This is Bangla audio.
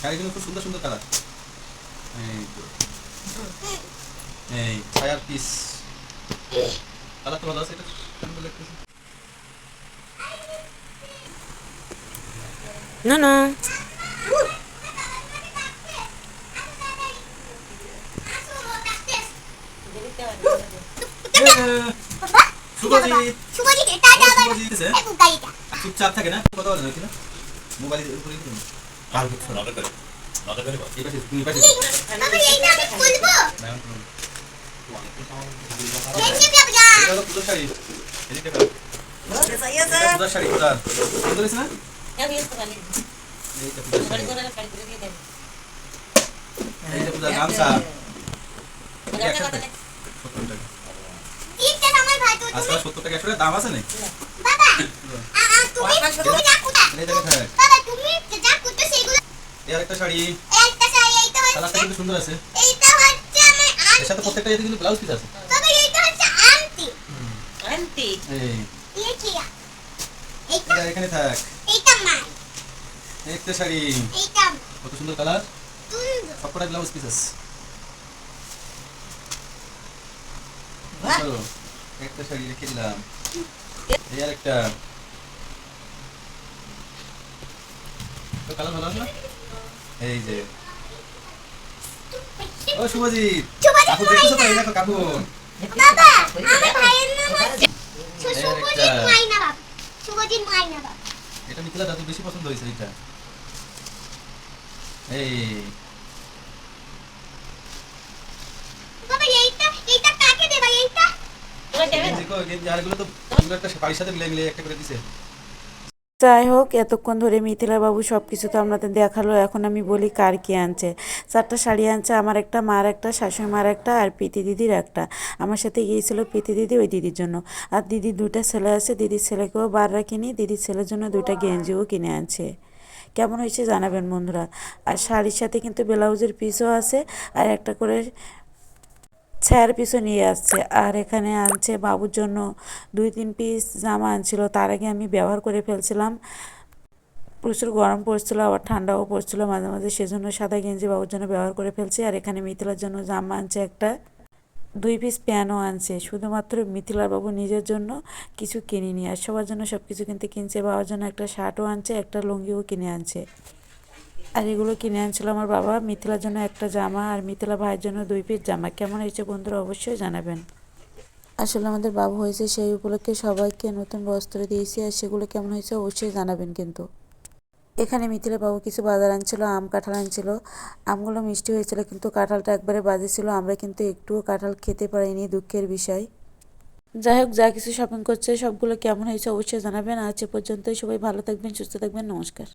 শাড়িগুলো খুব সুন্দর সুন্দর কালার। এই তো। এই ছায়ার পিস। কালার তো ভালো আছে এটা না না। চুপচাপ থাকে না? কথা বলে না? কি না মোবাইল উপরে কি করুন আর কিছু না করে নজর করে এই পাশে তুমি পাশে বাবা আমি খুলবো হয়েছে না একশো টাকা। সত্তর টাকা। একশো টাকা দাম আছে না বাবা তুমি? তুমি যা কোথা এই জায়গায় থাক বাবা তুমি যা এই আরেকটা শাড়ি। একটা শাড়ি এইটা কালারটা কিন্তু সুন্দর আছে। এইটা হচ্ছে আমার এর সাথে প্রত্যেকটা এতে কিন্তু ব্লাউজ পিস আছে। বাবা এইটা হচ্ছে আন্টি এই। এই কি এইটা? এখানে থাক। এইটা মাই একটা শাড়ি। এইটা কত সুন্দর কালার। সুন্দর। সবকটা ব্লাউজ পিস আছে চলো একটা শাড়ি রেখে দিলাম। এই আরেকটা। তো কালার ভালো আছে না? এই যে। ও শুভজিৎ। কাপড় দেখতেছো তো এই দেখো কাপড় বাবা আমার ভাইয়ের নাম হচ্ছে এই শুভজিৎ। মাইনা বাবা শুভজিৎ মাইনা বাবা এটা মিথিলা দাদু বেশি পছন্দ হয়েছে এটা এই। বাবা এইটা এইটা কাকে দেবা এইটা গেঞ্জি কো গেঞ্জি আরগুলো তো সুন্দর একটা বাড়ির সাথে মিলে মিলে একটা করে দিছে। যাই হোক, এতক্ষণ ধরে মিথিলা বাবু সব কিছু তো আপনাদের দেখাল, এখন আমি বলি কার কি আনছে। চারটা শাড়ি আনছে, আমার একটা মার একটা, শাশুড়ি মার একটা, আর প্রীতি দিদির একটা। আমার সাথে গিয়েছিল প্রীতি দিদি ওই দিদির জন্য। আর দিদির দুটা ছেলে আছে, দিদির ছেলেকেও বার রাখিনি, দিদির ছেলের জন্য দুটা গেঞ্জিও কিনে আনছে। কেমন হয়েছে জানাবেন বন্ধুরা। আর শাড়ির সাথে কিন্তু ব্লাউজের পিসও আছে, আর একটা করে ছায়ার পিছু নিয়ে আসছে। আর এখানে আনছে বাবুর জন্য দুই তিন পিস জামা আনছিল। তার আগে আমি ব্যবহার করে ফেলছিলাম। প্রচুর গরম পড়ছিল, আবার ঠান্ডাও পড়ছিল মাঝে মাঝে। সেজন্য সাদা গেঞ্জি বাবুর জন্য ব্যবহার করে ফেলছি। আর এখানে মিথিলার জন্য জামা আনছে একটা। দুই পিস প্যানও আনছে। শুধুমাত্র মিথিলার বাবু নিজের জন্য কিছু কিনিনি। আর সবার জন্য সব কিছু কিনতে কিনছে। বাবার জন্য একটা শার্টও আনছে, একটা লুঙ্গিও কিনে আনছে। আর এগুলো কিনে আনছিল আমার বাবা। মিথিলার জন্য একটা জামা আর মিথিলা ভাইয়ের জন্য দুই পিস জামা। কেমন হয়েছে বন্ধুরা অবশ্যই জানাবেন। আসলে আমাদের বাবু হয়েছে সেই উপলক্ষে সবাইকে নতুন বস্ত্র দিয়েছি আর সেগুলো কেমন হয়েছে অবশ্যই জানাবেন কিন্তু। এখানে মিথিলা বাবু কিছু বাজার আনছিল, আম কাঁঠাল আনছিল। আমগুলো মিষ্টি হয়েছিল কিন্তু কাঁঠালটা একবারে বাজে ছিল। আমরা কিন্তু একটুও কাঁঠাল খেতে পারিনি দুঃখের বিষয়। যাই হোক, যা কিছু শপিং করছে, সবগুলো কেমন হয়েছে অবশ্যই জানাবেন। আজ এ পর্যন্তই। সবাই ভালো থাকবেন, সুস্থ থাকবেন। নমস্কার।